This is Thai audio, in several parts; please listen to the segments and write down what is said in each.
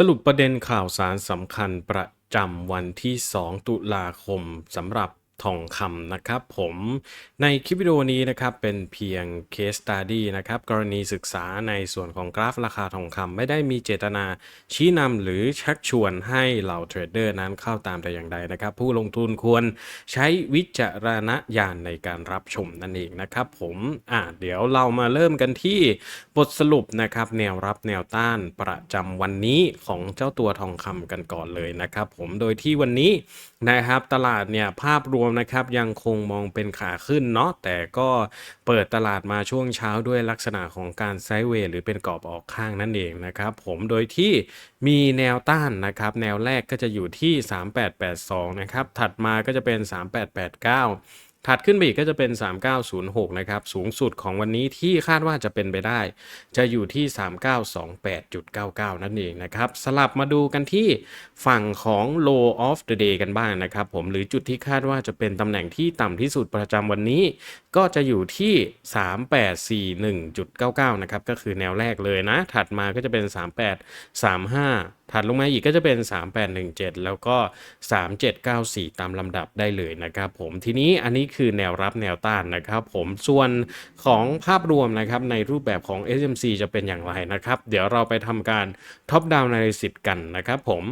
สรุปประเด็นข่าวสารสำคัญประจำวันที่ 2 ตุลาคมสำหรับ ทองคำนะครับผมในคลิปวิดีโอนี้นะครับเป็นเพียง case study นะครับกรณีศึกษาในส่วนของกราฟราคาทองคำไม่ได้มีเจตนาชี้นำหรือชักชวนให้เหล่าเทรดเดอร์นั้นเข้าตามแต่อย่างใดนะครับ ผู้ลงทุนควรใช้วิจารณญาณในการรับชมนั่นเองนะครับผมอะเดี๋ยวเรามาเริ่มกันที่บทสรุปนะครับแนวรับแนวต้านประจำวันนี้ของเจ้าตัวทองคำกันก่อนเลยนะครับผมโดยที่วันนี้นะครับตลาดเนี่ยภาพรวมนะครับยังคงมองเป็นขาขึ้นเนาะแต่ก็เปิดตลาดมาช่วงเช้าด้วยลักษณะของการไซด์เวย์หรือเป็นกรอบออกข้างนั่นเองนะครับผมโดยที่มีแนวต้านนะครับแนวแรกก็จะอยู่ที่ 3882 นะครับถัดมาก็จะเป็น 3889 ถัดขึ้นไปอีกก็จะเป็น 3906 นะครับ สูงสุดของวันนี้ที่คาดว่าจะเป็นไปได้ จะอยู่ที่ 3928.99 นั่นเองนะครับ สลับมาดูกันที่ฝั่งของ low of the day กันบ้างนะครับ ผมหรือจุดที่คาดว่าจะเป็นตำแหน่งที่ต่ำที่สุดประจำวันนี้ ก็จะอยู่ที่ 3841.99 นะครับ ก็คือแนวแรกเลยนะ ถัดมาก็จะเป็น 3835ถัดลงมาอีกก็จะเป็น 3817 แล้วก็ 3794 ตามลำดับได้เลยนะครับผมทีนี้อันนี้คือแนวรับแนวต้านนะครับ ผมส่วนของภาพรวมนะครับในรูปแบบของ SMC จะเป็นอย่างไรนะครับ เดี๋ยวเราไปทำการท็อปดาวน์ในสิทธิ์กันนะครับผม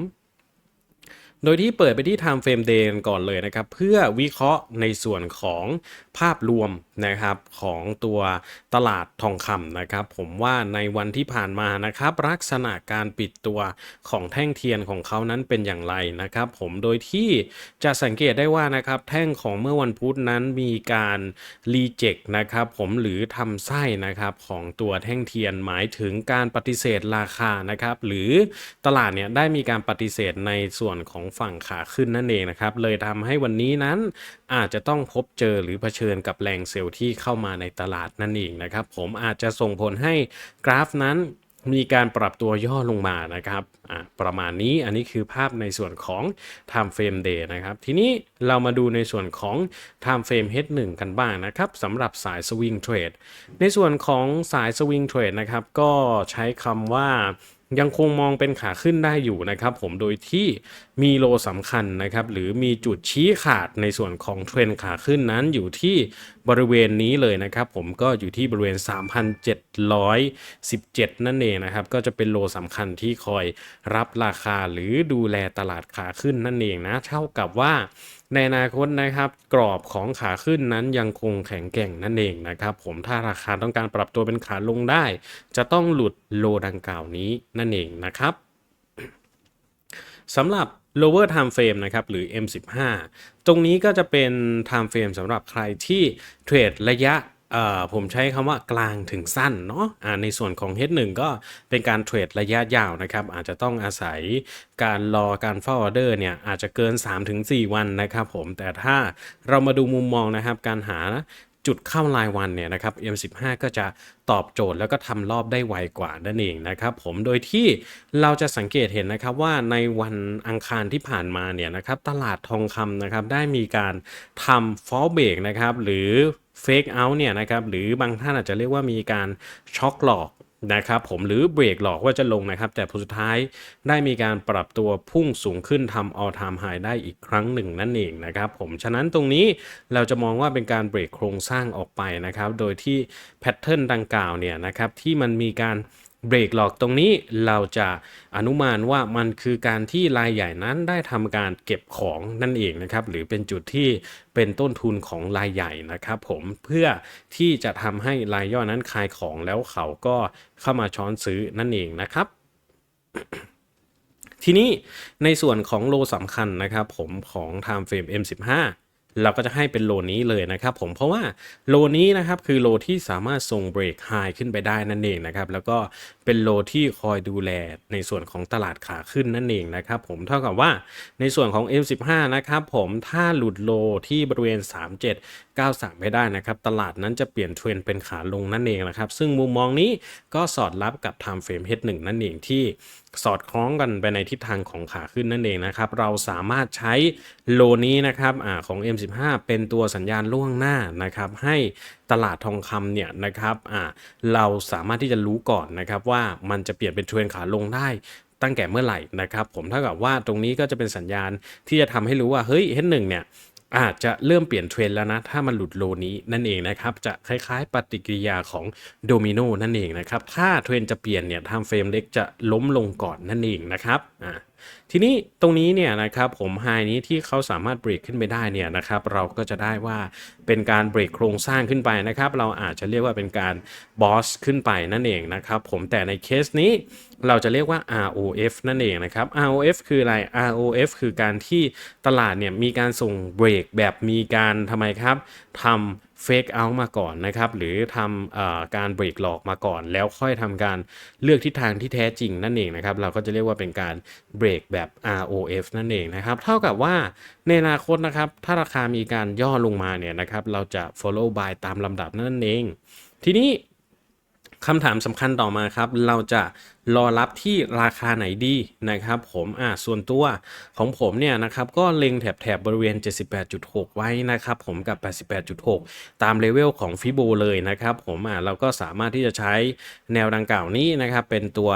โดยที่เปิดไปที่ Time Frame Day ก่อนเลยนะครับ เพื่อวิเคราะห์ในส่วนของภาพรวม นะครับของตัวตลาดทองคำนะครับ ผมว่าในวันที่ผ่านมานะครับ ลักษณะการปิดตัวของแท่งเทียนของเขานั้นเป็นอย่างไรนะครับ ผมโดยที่จะสังเกตได้ว่านะครับ แท่งของเมื่อวันพุธนั้นมีการรีเจ็คนะครับ ผมหรือทำไส้นะครับของตัวแท่งเทียนหมายถึงการปฏิเสธราคานะครับ หรือตลาดเนี่ยได้มีการปฏิเสธในส่วนของฝั่งขาขึ้นนั่นเองนะครับ เลยทำให้วันนี้นั้นอาจจะต้องพบเจอหรือเผชิญกับแรงเซลลที่เข้ามาในตลาดนั่นเองนะครับ ผมอาจจะส่งผลให้กราฟนั้นมีการปรับตัวย่อลงมานะครับ ประมาณนี้อันนี้คือภาพในส่วนของ Time Frame Day นะครับ ทีนี้เรามาดูในส่วนของ Time Frame H1 กันบ้างนะครับสำหรับสาย Swing Trade ในส่วนของสาย Swing Trade นะครับ ก็ใช้คำว่า ยังคงมองเป็นขาขึ้นได้อยู่นะครับผมโดยที่มีโลสำคัญนะครับหรือมีจุดชี้ขาดในส่วนของเทรนขาขึ้นนั้นอยู่ที่บริเวณนี้เลยนะครับผมก็อยู่ที่บริเวณ 3,717 นั่นเองนะครับก็จะเป็นโลสำคัญที่คอยรับราคาหรือดูแลตลาดขาขึ้นนั่นเองนะเท่ากับว่า ในอนาคตนะครับ กรอบของขาขึ้นนั้นยังคงแข็งแกร่งนั่นเองนะครับ ผมถ้าราคาต้องการปรับตัวเป็นขาลงได้ จะต้องหลุดโลดังกล่าวนี้นั่นเองนะครับสำหรับ lower time frame นะครับหรือ M15 ตรงนี้ก็จะเป็น time frame สำหรับใครที่เทรดระยะ ผมใช้คำว่ากลางถึงสั้นเนาะะในส่วนของ H1 ก็เป็นการเทรดระยะยาวนะครับ อาจจะต้องอาศัยการรอการเฝ้าออเดอร์เนี่ยอาจจะเกิน 3-4 วันนะครับผมแต่ถ้าเรามาดูมุมมองนะครับ การหา จุดเข้ารายวันเนี่ยนะครับ M15 ก็จะตอบโจทย์แล้วก็ทำรอบได้ไวกว่านั่นเองนะครับผมโดยที่เราจะสังเกตเห็นนะครับว่าในวันอังคารที่ผ่านมาเนี่ยนะครับตลาดทองคำนะครับได้มีการทำฟอลเบรกนะครับหรือเฟกเอาท์เนี่ยนะครับหรือบางท่านอาจจะเรียกว่ามีการช็อกหลอก นะครับผมหรือเบรกหลอกว่าจะลงนะครับ แต่ผลสุดท้ายได้มีการปรับตัวพุ่งสูงขึ้นทำ all time high ได้อีกครั้งหนึ่งนั่นเองนะครับผมฉะนั้นตรงนี้เราจะมองว่าเป็นการเบรกโครงสร้างออกไปนะครับ โดยที่แพทเทิร์นดังกล่าวเนี่ยนะครับที่มันมีการ เบรกหลอกตรงนี้เราจะอนุมานว่ามันคือการที่รายใหญ่นั้นได้ทำการเก็บของนั่นเองนะครับ หรือเป็นจุดที่เป็นต้นทุนของรายใหญ่นะครับผมเพื่อที่จะทำให้รายย่อยนั้นขายของแล้วเขาก็เข้ามาช้อนซื้อนั่นเองนะครับทีนี้ในส่วนของโลสำคัญนะครับผมของ Time Frame M15 เราก็จะให้เป็นโลนี้เลยนะครับผมเพราะว่าโลนี้นะครับคือโลที่สามารถส่งเบรกไฮขึ้นไปได้นั่นเองนะครับแล้วก็เป็นโลที่คอยดูแลในส่วนของตลาดขาขึ้นนั่นเองนะครับผมเท่ากับว่าในส่วนของ M15 นะครับผมถ้าหลุดโลที่บริเวณ 37 3793 ไม่ได้นะครับ ตลาดนั้นจะเปลี่ยนเทรนเป็นขาลงนั่นเองนะครับ ซึ่งมุมมองนี้ก็สอดรับกับ Time Frame H1 นั่นเองที่สอดคล้องกันไปในทิศทางของขาขึ้นนั่นเองนะครับ เราสามารถใช้โลนี้นะครับอของ M15 เป็นตัวสัญญาณล่วงหน้านะครับ ให้ตลาดทองคำเนี่ยนะครับเราสามารถที่จะรู้ก่อนนะครับว่ามันจะเปลี่ยนเป็นเทรนขาลงได้ตั้งแต่เมื่อไหร่นะครับ ผมเท่ากับว่าตรงนี้ก็จะเป็นสัญญาณที่จะทำให้รู้ว่าเฮ้ยเฮดหนึ่งเนี่ย อาจจะเริ่มเปลี่ยนเทรนแล้วนะ ถ้ามันหลุดโลนี้นั่นเองนะครับ จะคล้ายๆ ปฏิกิริยาของโดมิโนนั่นเองนะครับ ถ้าเทรนจะเปลี่ยนเนี่ยไทม์เฟรมเล็กจะล้มลงก่อนนั่นเองนะครับอ่าทีนี้ตรงนี้เนี่ยนะครับผมไฮนี้ที่เขาสามารถเบรกขึ้นไปได้เนี่ยนะครับเราก็จะได้ว่าเป็นการเบรกโครงสร้างขึ้นไปนะครับ เราอาจจะเรียกว่าเป็นการบอสขึ้นไปนั่นเองนะครับผมแต่ในเคสนี้เราจะเรียกว่า ROF นั่นเองนะครับ ROF คืออะไร ROF คือการที่ตลาดเนี่ยมีการส่งเบรกแบบมีการทำไมครับทำเฟกเอาท์มาก่อนนะครับ หรือทำการเบรกหลอกมาก่อน แล้วค่อยทำการเลือกทิศทางที่แท้จริงนั่นเองนะครับ เราก็จะเรียกว่าเป็นการเบรกแแบบ ROF นั่นเองนะครับ เท่ากับว่าในอนาคตนะครับ ถ้าราคามีการย่อลงมาเนี่ยนะครับ เราจะ follow by ตามลำดับนั่นเอง ทีนี้คำถามสำคัญต่อมาครับ เราจะรอรับที่ราคาไหนดีนะครับผมอ่าส่วนตัวของผมเนี่ยนะครับก็เล็งแถบแถบบริเวณ 78.6 ไว้นะครับผมกับ 88.6 ตามเลเวลของฟิโบเลยนะครับผมอ่าเราก็สามารถที่จะใช้แนวดังกล่าวนี้นะครับเป็นตัว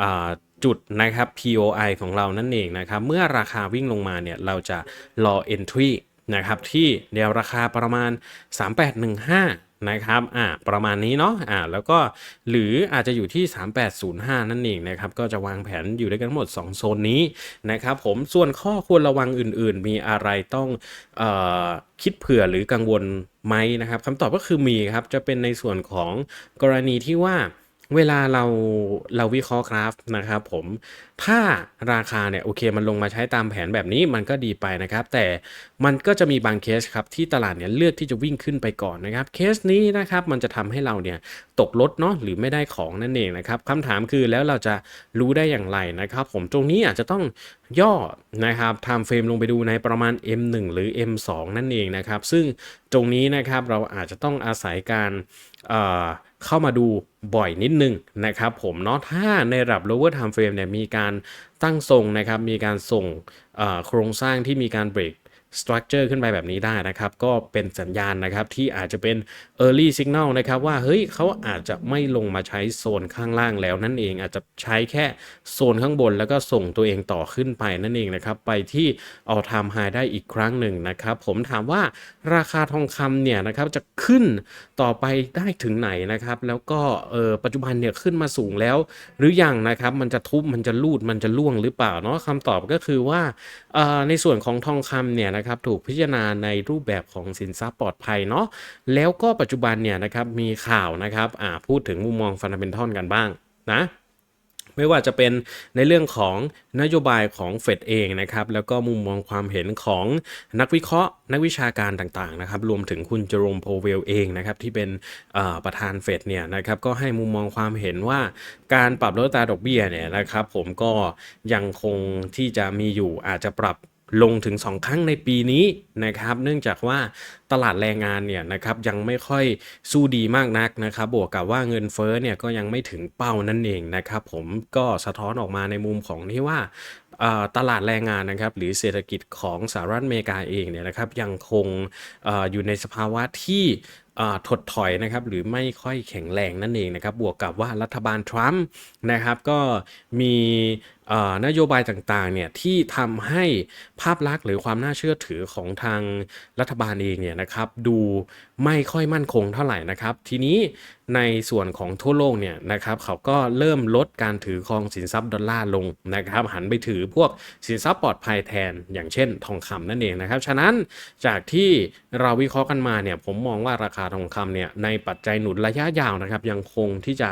อ่า จุดนะครับ POI ของเรานั่นเองนะครับ เมื่อราคาวิ่งลงมาเนี่ย เราจะรอ entry นะครับ ที่แนวราคาประมาณ 3815นะครับ อ่า ประมาณนี้เนาะ อ่า แล้วก็ หรืออาจจะอยู่ที่ 3805 นั่นเองนะครับ ก็จะวางแผนอยู่ด้วยกันทั้งหมด 2 โซนนี้นะครับผม ส่วนข้อควรระวังอื่นๆ มีอะไรต้อง เออคิดเผื่อหรือกังวลไหมนะครับคำตอบก็คือมีครับ จะเป็นในส่วนของกรณีที่ว่า เวลาเราเราวิเคราะห์กราฟนะครับผมถ้าราคาเนี่ยโอเคมันลงมาใช้ตามแผนแบบนี้มันก็ดีไปนะครับ แต่มันก็จะมีบางเคสครับที่ตลาดเนี่ยเลือกที่จะวิ่งขึ้นไปก่อนนะครับเคสนี้นะครับมันจะทำให้เราเนี่ยตกรถเนาะหรือไม่ได้ของนั่นเองนะครับคำถามคือแล้วเราจะรู้ได้อย่างไรนะครับ ผมตรงนี้อาจจะต้องย่อนะครับไทม์เฟรมลงไปดูในประมาณ M1 หรือ M2 นั่นเองนะครับ ซึ่งตรงนี้นะครับเราอาจจะต้องอาศัยการเอ่อ เข้ามาดูบ่อยนิดนึงนะครับผมเนาะถ้าในระดับ lower time frame เนี่ยมีการตั้งทรงนะครับมีการส่งโครงสร้างที่มีการเบรก structure ขึ้นไปแบบนี้ได้นะครับ ก็เป็นสัญญาณนะครับที่อาจจะเป็น early signal นะครับว่าเฮ้ยเขาอาจจะไม่ลงมาใช้โซนข้างล่างแล้วนั่นเองอาจจะใช้แค่โซนข้างบนแล้วก็ส่งตัวเองต่อขึ้นไปนั่นเองนะครับ ไปที่ all time high ได้อีกครั้งหนึ่งนะครับ ผมถามว่าราคาทองคำเนี่ยนะครับจะขึ้นต่อไปได้ถึงไหนนะครับ แล้วก็เออปัจจุบันเนี่ยขึ้นมาสูงแล้ว หรือยังนะครับมันจะทุบมันจะลูดมันจะล่วงหรือเปล่าเนาะคำตอบก็คือว่าในส่วนของทองคำเนี่ยนะครับถูกพิจารณาในรูปแบบของสินทรัพย์ปลอดภัยเนาะแล้วก็ปัจจุบันเนี่ยนะครับมีข่าวนะครับพูดถึงมุมมองฟันเดเมนทัลกันบ้างนะไม่ว่าจะเป็นในเรื่องของนโยบายของเฟดเองนะครับ แล้วก็มุมมองความเห็นของนักวิเคราะห์ นักวิชาการต่างๆนะครับ รวมถึงคุณเจอโรมโพเวลเองนะครับ ที่เป็นประธานเฟดเนี่ยนะครับ ก็ให้มุมมองความเห็นว่าการปรับลดอัตราดอกเบี้ยเนี่ยนะครับ ผมก็ยังคงที่จะมีอยู่อาจจะปรับ ลงถึง 2 ครั้งในปีนี้นะครับ เนื่องจากว่าตลาดแรงงานเนี่ยนะครับยังไม่ค่อยสู้ดีมากนักนะครับ บวกกับว่าเงินเฟ้อเนี่ยก็ยังไม่ถึงเป้านั่นเองนะครับผมก็สะท้อนออกมาในมุมของที่ว่าตลาดแรงงานนะครับหรือเศรษฐกิจของสหรัฐอเมริกาเองเนี่ยนะครับยังคงออยู่ในสภาวะที่ถดถอยนะครับหรือไม่ค่อยแข็งแรงนั่นเองนะครับบวกกับว่ารัฐบาลทรัมป์นะครับก็มี นโยบายต่างๆเนี่ยที่ทำให้ภาพลักษณ์หรือความน่าเชื่อถือของทางรัฐบาลเองเนี่ยนะครับดูไม่ค่อยมั่นคงเท่าไหร่นะครับ ทีนี้ในส่วนของทั่วโลกเนี่ยนะครับเขาก็เริ่มลดการถือครองสินทรัพย์ดอลลาร์ลงนะครับหันไปถือพวกสินทรัพย์ปลอดภัยแทนอย่างเช่นทองคำนั่นเองนะครับ ฉะนั้นจากที่เราวิเคราะห์กันมาเนี่ยผมมองว่าราคาทองคำเนี่ยในปัจจัยหนุนระยะยาวนะครับ ยังคงที่จะ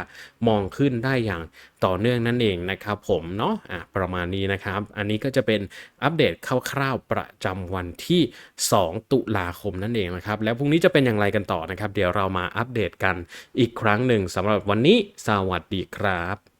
มองขึ้นได้อย่างต่อเนื่องนั่นเองนะครับผมเนาะอะประมาณนี้นะครับ อันนี้ก็จะเป็นอัปเดตคร่าวๆประจำวันที่ 2 ตุลาคมนั่นเองนะครับ แล้วพรุ่งนี้จะเป็นอย่างไรกันต่อนะครับ เดี๋ยวเรามาอัปเดตกันอีกครั้งหนึ่งสำหรับวันนี้สวัสดีครับ